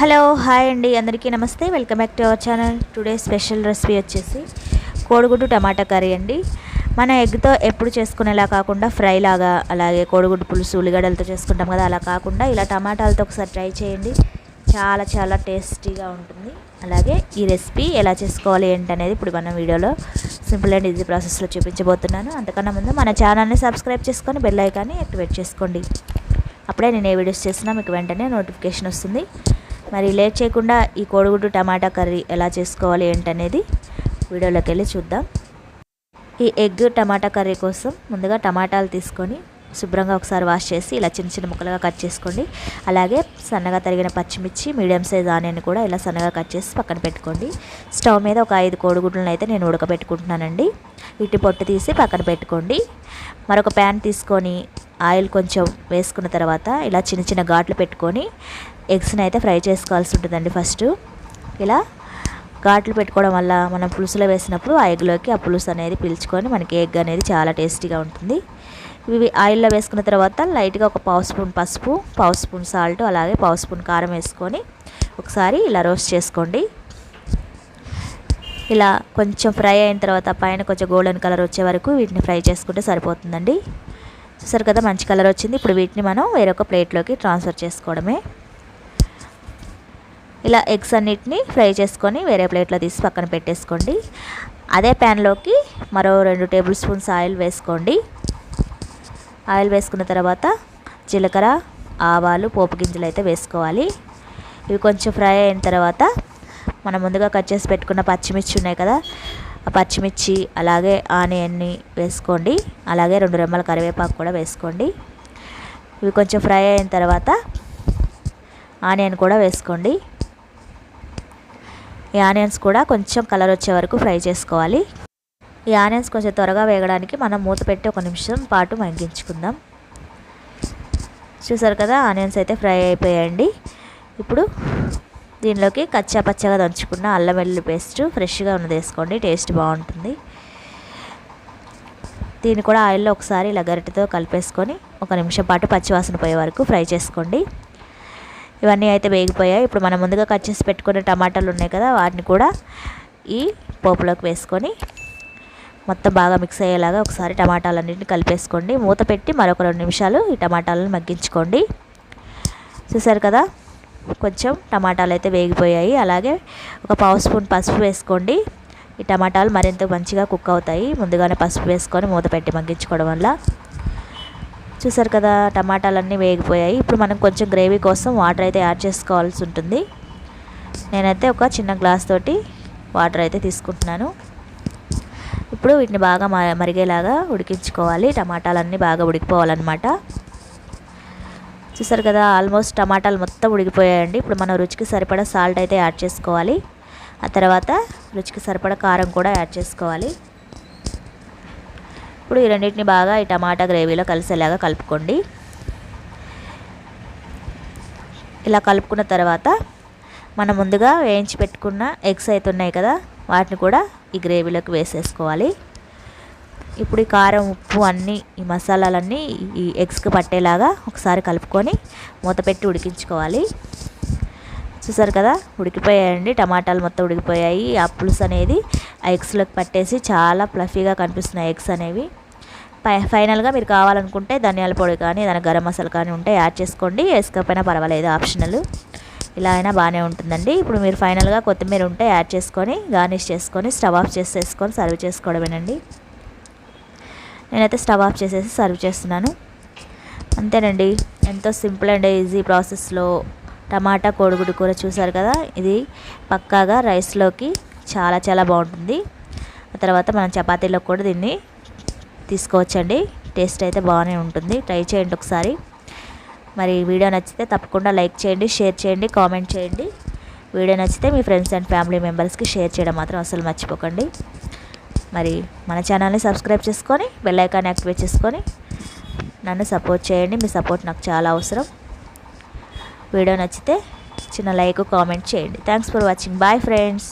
Hello hi అండి. అందరికీ నమస్తే. Welcome back to our channel. Today special recipe వచ్చేసి కోడిగుడ్డు టమాటా కర్రీ అండి. మన ఎగ్తో ఎప్పుడు చేసుకునేలా కాకుండా ఫ్రై లాగా అలాగే కోడిగుడ్డు పులుసు ఉల్లిగడ్డలతో చేసుకుంటాం కదా అలా కాకుండా ఇలా టమాటాలతో ఒకసారి ట్రై చేయండి. చాలా చాలా టేస్టీగా ఉంటుంది. అలాగే ఈ రెసిపీ ఎలా చేసుకోవాలి ఏంటనేది ఇప్పుడు మన వీడియోలో సింపుల్ అండ్ ఈజీ ప్రాసెస్లో చూపించబోతున్నాను. అంతకన్నా ముందు మన ఛానల్ని సబ్స్క్రైబ్ చేసుకొని బెల్ ఐకాన్ని యాక్టివేట్ చేసుకోండి. అప్పుడే నేను ఏ వీడియోస్ చేసినా మీకు వెంటనే నోటిఫికేషన్ వస్తుంది. మరి లేట్ చేయకుండా ఈ కోడిగుడ్డు టమాటా కర్రీ ఎలా చేసుకోవాలి ఏంటనేది వీడియోలోకి వెళ్ళి చూద్దాం. ఈ ఎగ్ టమాటా కర్రీ కోసం ముందుగా టమాటాలు తీసుకొని శుభ్రంగా ఒకసారి వాష్ చేసి ఇలా చిన్న చిన్న ముక్కలుగా కట్ చేసుకోండి. అలాగే సన్నగా తరిగిన పచ్చిమిర్చి మీడియం సైజ్ ఆనియన్ కూడా ఇలా సన్నగా కట్ చేసి పక్కన పెట్టుకోండి. స్టవ్ మీద ఒక ఐదు కోడిగుడ్లను అయితే నేను ఉడకబెట్టుకుంటున్నానండి. ఇటు పొట్టు తీసి పక్కన పెట్టుకోండి. మరొక ప్యాన్ తీసుకొని ఆయిల్ కొంచెం వేసుకున్న తర్వాత ఇలా చిన్న చిన్న ఘాట్లు పెట్టుకొని ఎగ్స్ని అయితే ఫ్రై చేసుకోవాల్సి ఉంటుందండి ఫస్ట్. ఇలా ఘాట్లు పెట్టుకోవడం వల్ల మనం పులుసులో వేసినప్పుడు ఆ ఎగ్లోకి ఆ పులుసు అనేది పీల్చుకొని మనకి ఎగ్ అనేది చాలా టేస్టీగా ఉంటుంది. ఇవి ఆయిల్లో వేసుకున్న తర్వాత లైట్గా ఒక పావు స్పూన్ పసుపు పావు స్పూన్ సాల్ట్ అలాగే పావు స్పూన్ కారం వేసుకొని ఒకసారి ఇలా రోస్ట్ చేసుకోండి. ఇలా కొంచెం ఫ్రై అయిన తర్వాత పైన కొంచెం గోల్డెన్ కలర్ వచ్చే వరకు వీటిని ఫ్రై చేసుకుంటే సరిపోతుందండి. చూసారు కదా మంచి కలర్ వచ్చింది. ఇప్పుడు వీటిని మనం వేరొక ప్లేట్లోకి ట్రాన్స్ఫర్ చేసుకోవడమే. ఇలా ఎగ్స్ అన్నిటిని ఫ్రై చేసుకొని వేరే ప్లేట్లో తీసి పక్కన పెట్టేసుకోండి. అదే ప్యాన్లోకి మరో రెండు టేబుల్ స్పూన్స్ ఆయిల్ వేసుకోండి. ఆయిల్ వేసుకున్న తర్వాత జీలకర్ర ఆవాలు పోపు గింజలు అయితే వేసుకోవాలి. ఇవి కొంచెం ఫ్రై అయిన తర్వాత మనం ముందుగా కట్ చేసి పెట్టుకున్న పచ్చిమిర్చి ఉన్నాయి కదా ఆ పచ్చిమిర్చి అలాగే ఆనియన్ని వేసుకోండి. అలాగే రెండు రెమ్మల కరివేపాకు కూడా వేసుకోండి. ఇవి కొంచెం ఫ్రై అయిన తర్వాత ఆనియన్ కూడా వేసుకోండి. ఈ ఆనియన్స్ కూడా కొంచెం కలర్ వచ్చే వరకు ఫ్రై చేసుకోవాలి. ఈ ఆనియన్స్ కొంచెం త్వరగా వేగడానికి మనం మూత పెట్టి ఒక నిమిషం పాటు మగ్గించుకుందాం. చూసారు కదా ఆనియన్స్ అయితే ఫ్రై అయిపోయాయండి. ఇప్పుడు దీనిలోకి కచ్చా పచ్చగా దంచుకున్న అల్లం వెల్లుల్లి పేస్ట్ ఫ్రెష్గా ఉన్నది వేసుకోండి టేస్ట్ బాగుంటుంది. దీన్ని కూడా ఆయిల్లో ఒకసారి ఇలా గరిటెతో కలిపేసుకొని ఒక నిమిషం పాటు పచ్చివాసన పోయే వరకు ఫ్రై చేసుకోండి. ఇవన్నీ అయితే వేగిపోయాయి. ఇప్పుడు మనం ముందుగా కట్ చేసి పెట్టుకునే టమాటాలు ఉన్నాయి కదా వాటిని కూడా ఈ పోపులోకి వేసుకొని మొత్తం బాగా మిక్స్ అయ్యేలాగా ఒకసారి టమాటాలన్నింటిని కలిపేసుకోండి. మూత పెట్టి మరొక రెండు నిమిషాలు ఈ టమాటాలను మగ్గించుకోండి. చూసారు కదా కొంచెం టమాటాలు అయితే వేగిపోయాయి. అలాగే ఒక పావు స్పూన్ పసుపు వేసుకోండి. ఈ టమాటాలు మరింత మంచిగా కుక్ అవుతాయి. ముందుగానే పసుపు వేసుకొని మూత పెట్టి మగ్గించుకోవడం వల్ల చూసారు కదా టమాటాలన్నీ వేగిపోయాయి. ఇప్పుడు మనం కొంచెం గ్రేవీ కోసం వాటర్ అయితే యాడ్ చేసుకోవాల్సి ఉంటుంది. నేనైతే ఒక చిన్న గ్లాస్ తోటి వాటర్ అయితే తీసుకుంటున్నాను. ఇప్పుడు వీటిని బాగా మరిగేలాగా ఉడికించుకోవాలి. టమాటాలన్నీ బాగా ఉడికిపోవాలన్నమాట. చూసారు కదా ఆల్మోస్ట్ టమాటాలు మొత్తం ఉడికిపోయాయండి. ఇప్పుడు మనం రుచికి సరిపడా సాల్ట్ అయితే యాడ్ చేసుకోవాలి. ఆ తర్వాత రుచికి సరిపడా కారం కూడా యాడ్ చేసుకోవాలి. ఇప్పుడు ఈ రెండింటిని బాగా ఈ టమాటా గ్రేవీలో కలిసేలాగా కలుపుకోండి. ఇలా కలుపుకున్న తర్వాత మనం ముందుగా వేయించి పెట్టుకున్న ఎగ్స్ అయితే ఉన్నాయి కదా వాటిని కూడా ఈ గ్రేవీలోకి వేసేసుకోవాలి. ఇప్పుడు ఈ కారం ఉప్పు అన్నీ ఈ మసాలాలన్నీ ఈ ఎగ్స్కి పట్టేలాగా ఒకసారి కలుపుకొని మూత పెట్టి ఉడికించుకోవాలి. చూసారు కదా ఉడికిపోయాయండి. టమాటాలు మొత్తం ఉడికిపోయాయి. ఆ పులుసు అనేది ఆ ఎగ్స్లోకి పట్టేసి చాలా ఫ్లఫీగా కనిపిస్తున్నాయి ఎగ్స్ అనేవి. ఫైనల్గా మీరు కావాలనుకుంటే ధనియాల పొడి కానీ ఏదైనా గరం మసాలా కానీ ఉంటే యాడ్ చేసుకోండి. వేసుకోకపోయినా పర్వాలేదు ఆప్షనల్. ఇలా అయినా బాగానే ఉంటుందండి. ఇప్పుడు మీరు ఫైనల్గా కొత్తిమీర ఉంటే యాడ్ చేసుకొని గార్నిష్ చేసుకొని స్టవ్ ఆఫ్ చేసేసుకొని సర్వ్ చేసుకోవడమేనండి. నేనైతే స్టవ్ ఆఫ్ చేసేసి సర్వ్ చేస్తున్నాను. అంతేనండి. ఎంతో సింపుల్ అండ్ ఈజీ ప్రాసెస్లో టమాటా కోడిగుడ్డు కూర చూసారు కదా? ఇది పక్కాగా రైస్లోకి చాలా చాలా బాగుంటుంది. ఆ తర్వాత మనం చపాతీలో కూడా దీన్ని తీసుకోవచ్చండి. టేస్ట్ అయితే బాగానే ఉంటుంది. ట్రై చేయండి ఒకసారి. మరి వీడియో నచ్చితే తప్పకుండా లైక్ చేయండి షేర్ చేయండి కామెంట్ చేయండి. వీడియో నచ్చితే మీ ఫ్రెండ్స్ అండ్ ఫ్యామిలీ మెంబర్స్కి షేర్ చేయడం మాత్రం అసలు మర్చిపోకండి. మరి మన ఛానల్ని సబ్స్క్రైబ్ చేసుకొని బెల్ ఐకాన్ యాక్టివేట్ చేసుకొని నన్ను సపోర్ట్ చేయండి. మీ సపోర్ట్ నాకు చాలా అవసరం. వీడియో నచ్చితే చిన్న లైక్ కామెంట్ చేయండి. Thanks for watching. Bye friends.